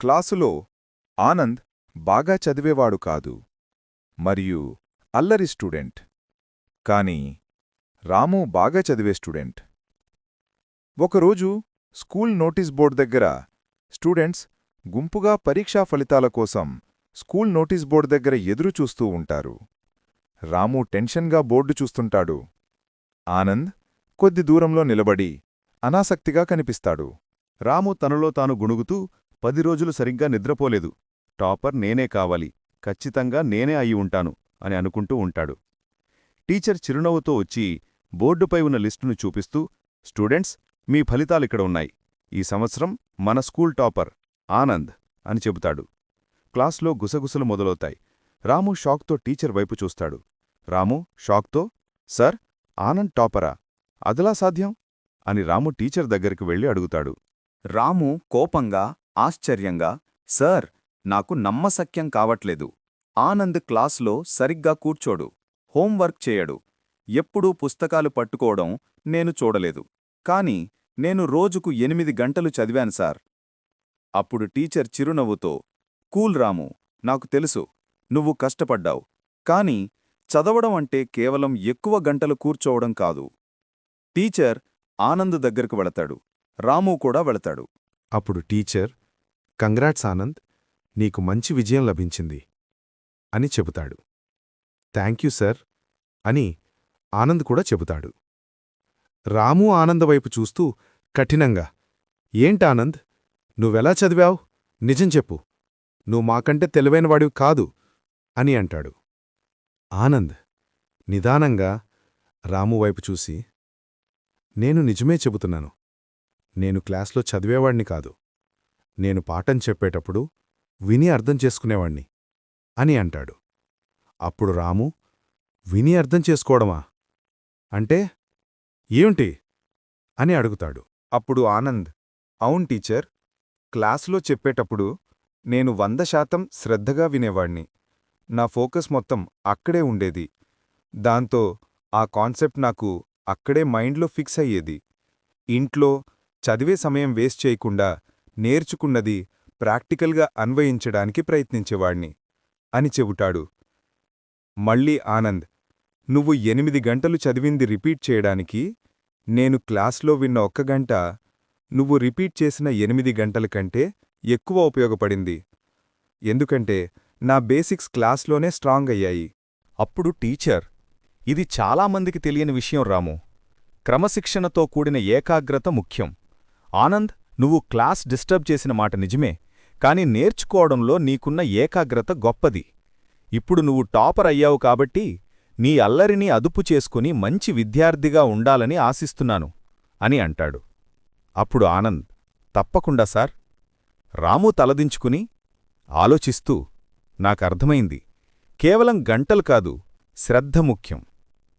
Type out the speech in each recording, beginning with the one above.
క్లాసులో ఆనంద్ బాగా చదివేవాడు కాదు. మరియు అల్లరి స్టూడెంట్. కాని రాము బాగా చదివే స్టూడెంట్. ఒకరోజు స్కూల్ నోటీస్ బోర్డు దగ్గర స్టూడెంట్స్ గుంపుగా పరీక్షా ఫలితాల కోసం స్కూల్ నోటీస్ బోర్డు దగ్గర ఎదురు చూస్తూ ఉంటారు. రాము టెన్షన్గా బోర్డు చూస్తుంటాడు. ఆనంద్ కొద్ది దూరంలో నిలబడి అనాసక్తిగా కనిపిస్తాడు. రాము తనలో తాను గుణుగుతూ పది రోజులు సరిగ్గా నిద్రపోలేదు. టాపర్ నేనే కావాలి. ఖచ్చితంగా నేనే అయి ఉంటాను అని అనుకుంటూ ఉంటాడు. టీచర్ చిరునవ్వుతో వచ్చి బోర్డుపై ఉన్న లిస్టును చూపిస్తూ స్టూడెంట్స్ మీ ఫలితాలిక్కడ ఉన్నాయి. ఈ సంవత్సరం మన స్కూల్ టాపర్ ఆనంద్ అని చెబుతాడు. క్లాస్లో గుసగుసలు మొదలవుతాయి. రాము షాక్తో టీచర్ వైపు చూస్తాడు. రాము షాక్తో? సర్ ఆనంద్ టాపరా? అదలా సాధ్యం? అని రాము టీచర్ దగ్గరికి వెళ్ళి అడుగుతాడు. రాము కోపంగా ఆశ్చర్యంగా సార్ నాకు నమ్మసక్యం కావట్లేదు. ఆనంద్ క్లాస్లో సరిగ్గా కూర్చోడు. హోంవర్క్ చేయడు. ఎప్పుడూ పుస్తకాలు పట్టుకోవడం నేను చూడలేదు. కాని నేను రోజుకు ఎనిమిది గంటలు చదివాను సార్ అప్పుడు టీచర్ చిరునవ్వుతో కూల్ రాము నాకు తెలుసు. నువ్వు కష్టపడ్డావు. కాని చదవడం అంటే కేవలం ఎక్కువ గంటలు కూర్చోవడం కాదు. టీచర్ ఆనంద్ దగ్గరకు వెళతాడు. రాము కూడా వెళతాడు. అప్పుడు టీచర్ కంగ్రాట్స్ ఆనంద్ నీకు మంచి విజయం లభించింది అని చెబుతాడు. థ్యాంక్యూ సార్ అని ఆనంద్ కూడా చెబుతాడు. రాము ఆనంద్ వైపు చూస్తూ కఠినంగా ఏంటానంద్ నువ్వెలా చదివావు? నిజం చెప్పు. నువ్వు మాకంటే తెలివైనవాడివి కాదు అని అంటాడు. ఆనంద్ నిదానంగా రాము వైపు చూసి నేను నిజమే చెబుతున్నాను. నేను క్లాస్లో చదివేవాణ్ణి కాదు. నేను పాఠం చెప్పేటప్పుడు విని అర్థం చేసుకునేవాణ్ణి అని అంటాడు. అప్పుడు రాము విని అర్థం చేసుకోవడమా? అంటే ఏమిటి? అని అడుగుతాడు. అప్పుడు ఆనంద్ అవున్ టీచర్ క్లాసులో చెప్పేటప్పుడు నేను వంద శాతం శ్రద్ధగా వినేవాణ్ణి. నా ఫోకస్ మొత్తం అక్కడే ఉండేది. దాంతో ఆ కాన్సెప్ట్ నాకు అక్కడే మైండ్లో ఫిక్స్ అయ్యేది. ఇంట్లో చదివే సమయం వేస్ట్ చేయకుండా నేర్చుకున్నది ప్రాక్టికల్గా అన్వయించడానికి ప్రయత్నించేవాణ్ణి అని చెబుతాడు. మళ్ళీ ఆనంద్ నువ్వు ఎనిమిది గంటలు చదివింది రిపీట్ చేయడానికి నేను క్లాస్లో విన్న ఒక్క గంట నువ్వు రిపీట్ చేసిన ఎనిమిది గంటల కంటే ఎక్కువ ఉపయోగపడింది. ఎందుకంటే నా బేసిక్స్ క్లాస్లోనే స్ట్రాంగ్ అయ్యాయి. అప్పుడు టీచర్ ఇది చాలామందికి తెలియని విషయం రాము. క్రమశిక్షణతో కూడిన ఏకాగ్రత ముఖ్యం. ఆనంద్ నువ్వు క్లాస్ డిస్టర్బ్ చేసిన మాట నిజమే కాని నేర్చుకోవడంలో నీకున్న ఏకాగ్రత గొప్పది. ఇప్పుడు నువ్వు టాపర్ అయ్యావు కాబట్టి నీ అల్లరిని అదుపు చేసుకుని మంచి విద్యార్థిగా ఉండాలని ఆశిస్తున్నాను అని అంటాడు. అప్పుడు ఆనంద్ తప్పకుండా సార్ రాము తలదించుకుని ఆలోచిస్తూ నాకర్థమైంది కేవలం గంటలు కాదు శ్రద్ధ ముఖ్యం.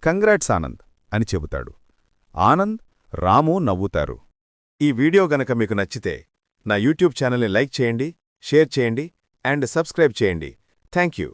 కంగ్రాట్స్ ఆనంద్ అని చెబుతాడు. ఆనంద్ రాము నవ్వుతారు. ఈ వీడియో గనక మీకు నచ్చితే నా యూట్యూబ్ ఛానల్ని లైక్ చేయండి షేర్ చేయండి అండ్ సబ్స్క్రైబ్ చేయండి. Thank you.